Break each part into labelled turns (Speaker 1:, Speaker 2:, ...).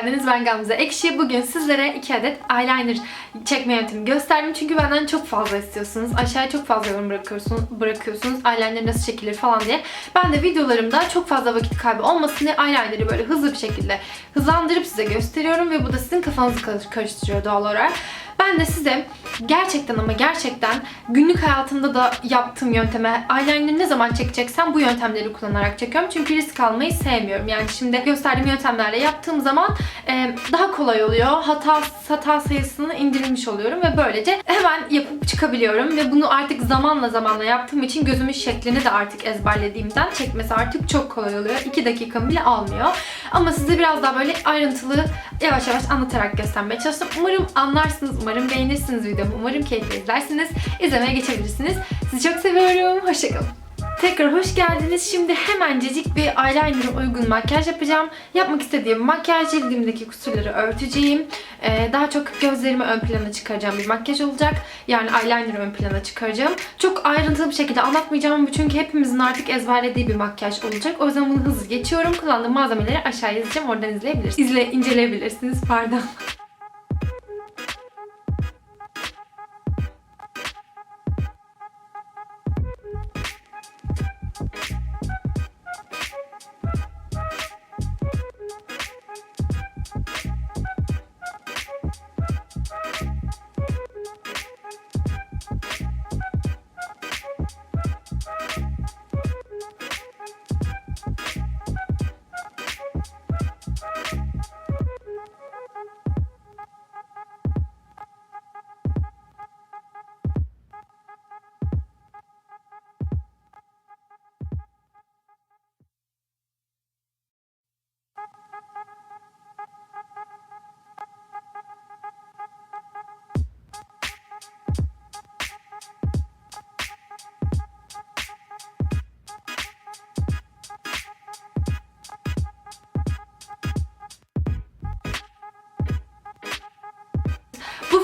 Speaker 1: geldiniz. Ben Gamze Ekşi. Bugün sizlere 2 adet eyeliner çekme yöntemi gösterdim. Çünkü benden çok fazla istiyorsunuz. Aşağıya çok fazla yorum bırakıyorsunuz, bırakıyorsunuz. Eyeliner nasıl çekilir falan diye. Ben de videolarımda çok fazla vakit kaybı olmasın diye eyeliner'ı böyle hızlı bir şekilde hızlandırıp size gösteriyorum. Ve bu da sizin kafanızı karış- karıştırıyor doğal olarak. Ben de size gerçekten ama gerçekten günlük hayatımda da yaptığım yönteme eyeliner ne zaman çekeceksem bu yöntemleri kullanarak çekiyorum. Çünkü risk almayı sevmiyorum. Yani şimdi gösterdiğim yöntemlerle yaptığım zaman e, daha kolay oluyor. Hata, hata sayısını indirilmiş oluyorum ve böylece hemen yapıp çıkabiliyorum. Ve bunu artık zamanla zamanla yaptığım için gözümün şeklini de artık ezberlediğimden çekmesi artık çok kolay oluyor. 2 dakikamı bile almıyor. Ama size biraz daha böyle ayrıntılı yavaş yavaş anlatarak göstermeye çalıştım. Umarım anlarsınız, umarım beğenirsiniz videomu, umarım keyifle izlersiniz. İzlemeye geçebilirsiniz. Sizi çok seviyorum. Hoşçakalın. Tekrar hoş geldiniz. Şimdi hemencecik bir eyeliner'a uygun makyaj yapacağım. Yapmak istediğim makyaj cildimdeki kusurları örteceğim. Ee, daha çok gözlerimi ön plana çıkaracağım bir makyaj olacak. Yani eyeliner'ı ön plana çıkaracağım. Çok ayrıntılı bir şekilde anlatmayacağım çünkü hepimizin artık ezberlediği bir makyaj olacak. O yüzden bunu hızlı geçiyorum. Kullandığım malzemeleri aşağıya yazacağım. Oradan izleyebilirsiniz. İzle, inceleyebilirsiniz. Pardon.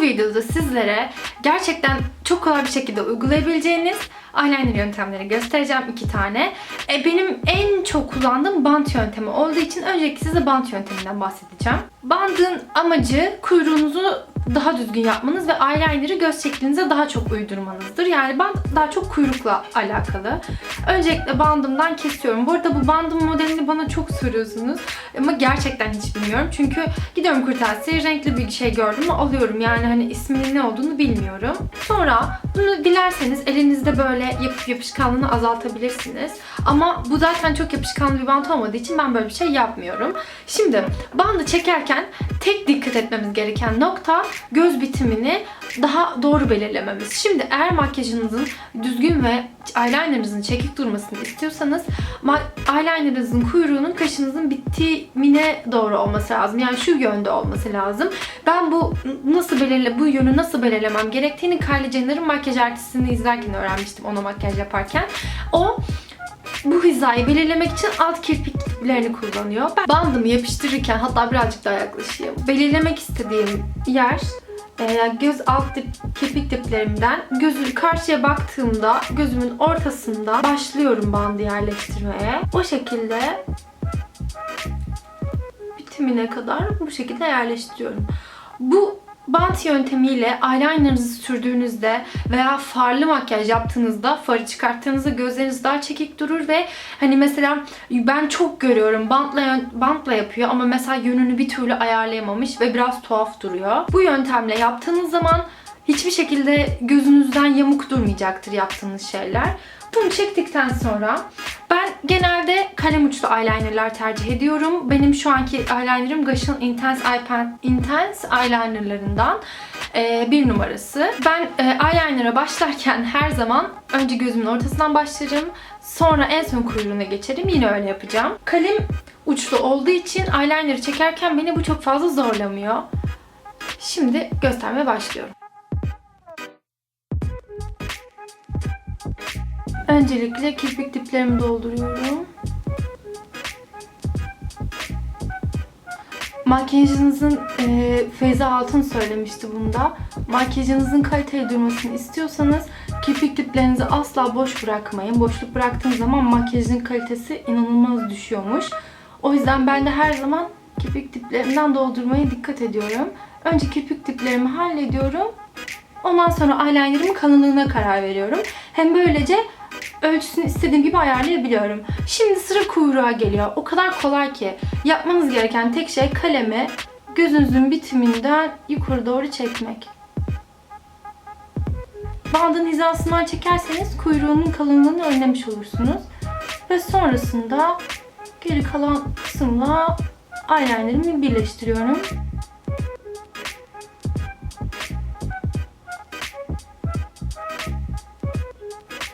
Speaker 1: Videoda sizlere gerçekten çok kolay bir şekilde uygulayabileceğiniz eyeliner yöntemleri göstereceğim iki tane. E, benim en çok kullandığım bant yöntemi olduğu için öncelikle size bant yönteminden bahsedeceğim. Bandın amacı kuyruğunuzu daha düzgün yapmanız ve eyeliner'ı göz şeklinize daha çok uydurmanızdır. Yani band daha çok kuyrukla alakalı. Öncelikle bandımdan kesiyorum. Bu arada bu bandın modelini bana çok soruyorsunuz. Ama gerçekten hiç bilmiyorum. Çünkü gidiyorum kırtasiye renkli bir şey gördüm mü alıyorum. Yani hani isminin ne olduğunu bilmiyorum. Sonra bunu dilerseniz elinizde böyle yapıp yapışkanlığını azaltabilirsiniz. Ama bu zaten çok yapışkanlı bir bant olmadığı için ben böyle bir şey yapmıyorum. Şimdi bandı çekerken tek dikkat etmemiz gereken nokta göz bitimini daha doğru belirlememiz. Şimdi eğer makyajınızın düzgün ve eyelinerınızın çekik durmasını istiyorsanız eyelinerınızın kuyruğunun kaşınızın bitimine doğru olması lazım. Yani şu yönde olması lazım. Ben bu nasıl belirle bu yönü nasıl belirlemem gerektiğini Kylie Jenner'ın makyaj artistini izlerken öğrenmiştim ona makyaj yaparken. O bu hizayı belirlemek için alt kirpik diplerini kullanıyor. Ben bandımı yapıştırırken hatta birazcık daha yaklaşayım. Belirlemek istediğim yer e, göz alt dip, kirpik diplerimden gözü karşıya baktığımda gözümün ortasında başlıyorum bandı yerleştirmeye. O şekilde bitimine kadar bu şekilde yerleştiriyorum. Bu bant yöntemiyle eyelinerınızı sürdüğünüzde veya farlı makyaj yaptığınızda farı çıkarttığınızda gözleriniz daha çekik durur ve hani mesela ben çok görüyorum bantla bantla yapıyor ama mesela yönünü bir türlü ayarlayamamış ve biraz tuhaf duruyor. Bu yöntemle yaptığınız zaman hiçbir şekilde gözünüzden yamuk durmayacaktır yaptığınız şeyler. Bunu çektikten sonra genelde kalem uçlu eyelinerlar tercih ediyorum. Benim şu anki eyelinerim Gush'ın Intense, Eye Pen, Intense eyelinerlarından e, bir numarası. Ben e, eyeliner'a başlarken her zaman önce gözümün ortasından başlarım. Sonra en son kuyruğuna geçerim. Yine öyle yapacağım. Kalem uçlu olduğu için eyeliner'ı çekerken beni bu çok fazla zorlamıyor. Şimdi göstermeye başlıyorum. Öncelikle kirpik diplerimi dolduruyorum. Makyajınızın e, Feyza Altın söylemişti bunda. Makyajınızın kaliteli durmasını istiyorsanız kirpik diplerinizi asla boş bırakmayın. Boşluk bıraktığınız zaman makyajın kalitesi inanılmaz düşüyormuş. O yüzden ben de her zaman kirpik diplerimden doldurmaya dikkat ediyorum. Önce kirpik diplerimi hallediyorum. Ondan sonra eyelinerımın kalınlığına karar veriyorum. Hem böylece ölçüsünü istediğim gibi ayarlayabiliyorum. Şimdi sıra kuyruğa geliyor. O kadar kolay ki. Yapmanız gereken tek şey kalemi gözünüzün bitiminden yukarı doğru çekmek. Bandın hizasından çekerseniz kuyruğunun kalınlığını önlemiş olursunuz. Ve sonrasında geri kalan kısımla eyelinerimi birleştiriyorum.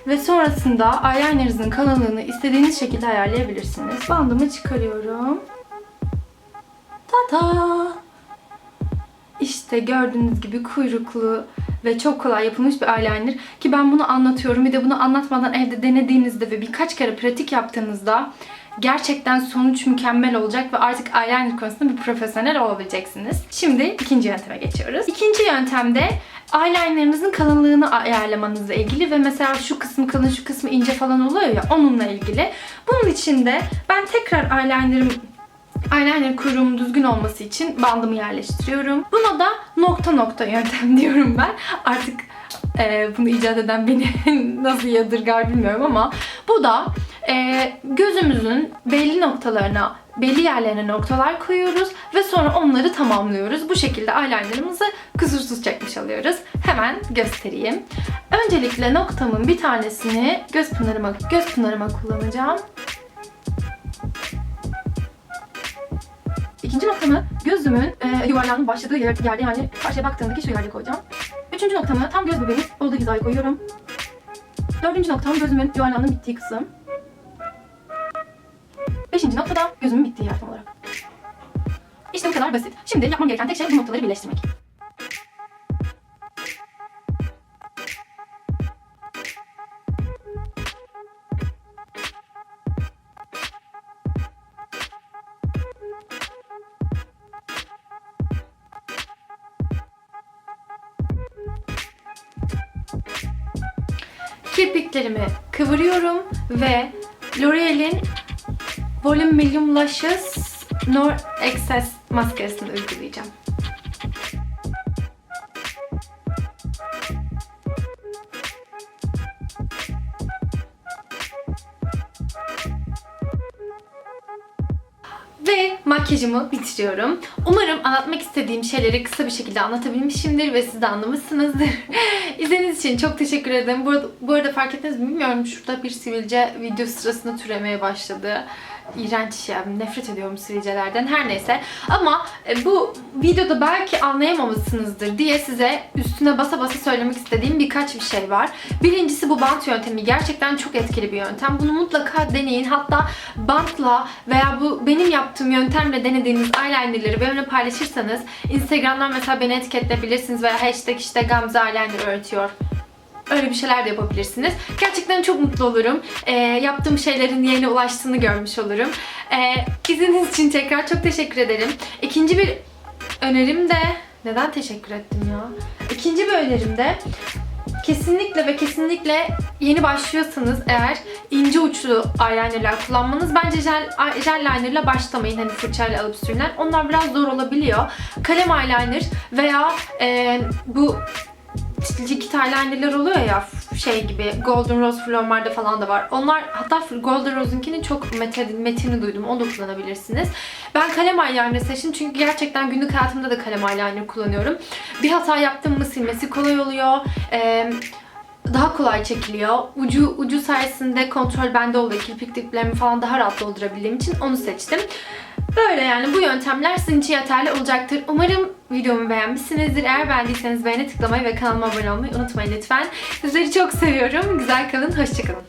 Speaker 1: Ve sonrasında eyelinerinizin kalınlığını istediğiniz şekilde ayarlayabilirsiniz. Bandımı çıkarıyorum. Tada! İşte gördüğünüz gibi kuyruklu ve çok kolay yapılmış bir eyeliner. Ki ben bunu anlatıyorum. Bir de bunu anlatmadan evde denediğinizde ve birkaç kere pratik yaptığınızda gerçekten sonuç mükemmel olacak ve artık eyeliner konusunda bir profesyonel olabileceksiniz. Şimdi ikinci yönteme geçiyoruz. İkinci yöntemde eyelinerınızın kalınlığını ayarlamanızla ilgili ve mesela şu kısmı kalın şu kısmı ince falan oluyor ya onunla ilgili. Bunun için de ben tekrar eyelinerım eyeliner kuyruğum düzgün olması için bandımı yerleştiriyorum. Buna da nokta nokta yöntem diyorum ben. Artık e, bunu icat eden beni nasıl yadırgar bilmiyorum ama bu da e, gözümüzün belli noktalarına, belli yerlerine noktalar koyuyoruz ve sonra onları tamamlıyoruz. Bu şekilde eyelinerımızı kusursuz çekmiş oluyoruz. Hemen göstereyim. Öncelikle noktamın bir tanesini göz pınarıma, göz pınarıma kullanacağım. İkinci noktamı gözümün e, yuvarlanın başladığı yer, yerde yani karşıya baktığımdaki şu yerde koyacağım. Üçüncü noktamı tam göz bebeğimin olduğu hizaya koyuyorum. Dördüncü noktam gözümün yuvarlanın bittiği kısım. Beşinci noktada gözümün bittiği yer tam olarak. İşte bu kadar basit. Şimdi yapmam gereken tek şey bu noktaları birleştirmek. Kirpiklerimi kıvırıyorum ve L'Oreal'in Volume Luscious Nor Excess maskarasını uygulayacağım. Ve makyajımı bitiriyorum. Umarım anlatmak istediğim şeyleri kısa bir şekilde anlatabilmişimdir ve siz de anlamışsınızdır. İzlediğiniz için çok teşekkür ederim. Bu arada, bu arada fark ettiniz mi bilmiyorum. Şurada bir sivilce video sırasında türemeye başladı. İğrenç ya. Nefret ediyorum sivilcelerden. Her neyse. Ama e, bu videoda belki anlayamamışsınızdır diye size üstüne basa basa söylemek istediğim birkaç bir şey var. Birincisi bu bant yöntemi. Gerçekten çok etkili bir yöntem. Bunu mutlaka deneyin. Hatta bantla veya bu benim yaptığım yöntemle denediğiniz eyelinerleri benimle paylaşırsanız Instagram'dan mesela beni etiketleyebilirsiniz veya hashtag işte Gamze Eyeliner öğretiyor Öyle bir şeyler de yapabilirsiniz. Gerçekten çok mutlu olurum. Ee, yaptığım şeylerin yerine ulaştığını görmüş olurum. Ee, izlediğiniz için tekrar çok teşekkür ederim. İkinci bir önerim de... Neden teşekkür ettim ya? İkinci bir önerim de kesinlikle ve kesinlikle yeni başlıyorsanız eğer ince uçlu eyelinerler kullanmanız bence gel, gel linerla başlamayın. Hani fırçayla alıp sürülen. Onlar biraz zor olabiliyor. Kalem eyeliner veya e, bu likit eyelinerler oluyor ya şey gibi Golden Rose Flomar'da falan da var. Onlar hatta Golden Rose'unkinin çok metin, metini duydum. Onu da kullanabilirsiniz. Ben kalem eyeliner seçtim çünkü gerçekten günlük hayatımda da kalem eyeliner kullanıyorum. Bir hata yaptım mı silmesi kolay oluyor. Eee daha kolay çekiliyor. Ucu ucu sayesinde kontrol bende oluyor. Kirpik diplerimi falan daha rahat doldurabildiğim için onu seçtim. Böyle yani bu yöntemler sizin için yeterli olacaktır. Umarım videomu beğenmişsinizdir. Eğer beğendiyseniz beğene tıklamayı ve kanalıma abone olmayı unutmayın lütfen. Sizleri çok seviyorum. Güzel kalın, hoşçakalın.